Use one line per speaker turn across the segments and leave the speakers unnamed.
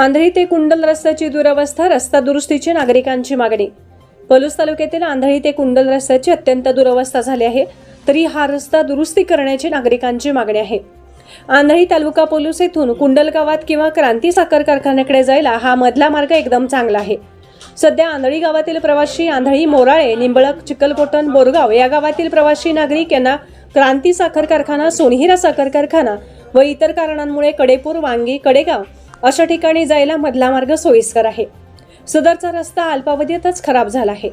आंधळी ते कुंडल रस्त्याची दुरवस्था रस्ता दुरुस्तीची नागरिकांची मागणी. पलूस तालुक्यातील आंधळी ते कुंडल रस्त्याची अत्यंत दुरवस्था झाली आहे तरी हा रस्ता दुरुस्ती करण्याची नागरिकांची मागणी आहे. आंधळी तालुका पोलूस येथून कुंडल गावात किंवा क्रांती साखर कारखान्याकडे जायला हा मधला मार्ग एकदम चांगला आहे. सध्या आंधळी गावातील प्रवासी आंधळी मोराळे निंबळक चिखलकोटन बोरगाव या गावातील प्रवासी नागरिक यांना क्रांती साखर कारखाना सोनहिरा साखर कारखाना व इतर कारणांमुळे कडेपूर वांगी कडेगाव अशा ठिकाणी जायला मधला मार्ग सोयीस्कर आहे. सदरचा रस्ता अल्पावधीतच खराब झाला आहे.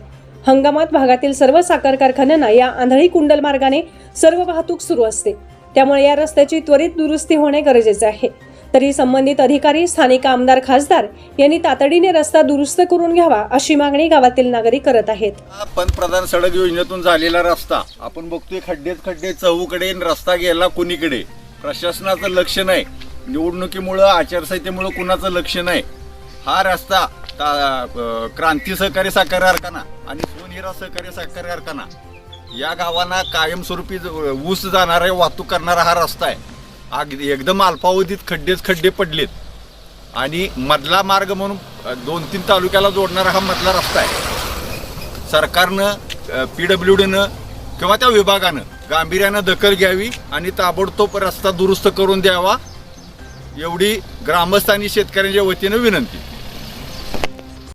हंगामात भागातील सर्व साखर कारखान्यांना या आंधळी कुंडल मार्गाने सर्व वाहतूक सुरू असते. त्यामुळे या रस्त्याची त्वरित दुरुस्ती होणे गरजेचे आहे. तरी संबंधित अधिकारी स्थानिक आमदार खासदार यांनी तातडीने रस्ता दुरुस्त करून घ्यावा अशी मागणी गावातील नागरिक करत आहेत.
पंतप्रधान सडक योजनेतून झालेला रस्ता आपण बघतोय खड्डेच खड्डे चहूकडे रस्ता गेला कुणीकडे. प्रशासनाचं लक्ष नाही. निवडणुकीमुळं आचारसंहितेमुळं कुणाचं लक्ष नाही. हा रस्ता ता- क्रांती सहकारी साखर कारखाना आणि सोनहिरा सहकारी साखर कारखाना या गावांना कायमस्वरूपी ज- ऊस जाणारा वाहतूक करणारा हा रस्ता आहे. अगदी एकदम अल्पावधीत खड्डेच खड्डे पडलेत. आणि मधला मार्ग म्हणून दोन तीन तालुक्याला जोडणारा हा मधला रस्ता आहे. सरकारनं पी डब्ल्यू डीनं किंवा त्या विभागानं गांभीर्यानं दखल घ्यावी आणि ताबडतोब रस्ता दुरुस्त करून द्यावा एवढी ग्रामस्थ आणि शेतकऱ्यांच्या वतीनं विनंती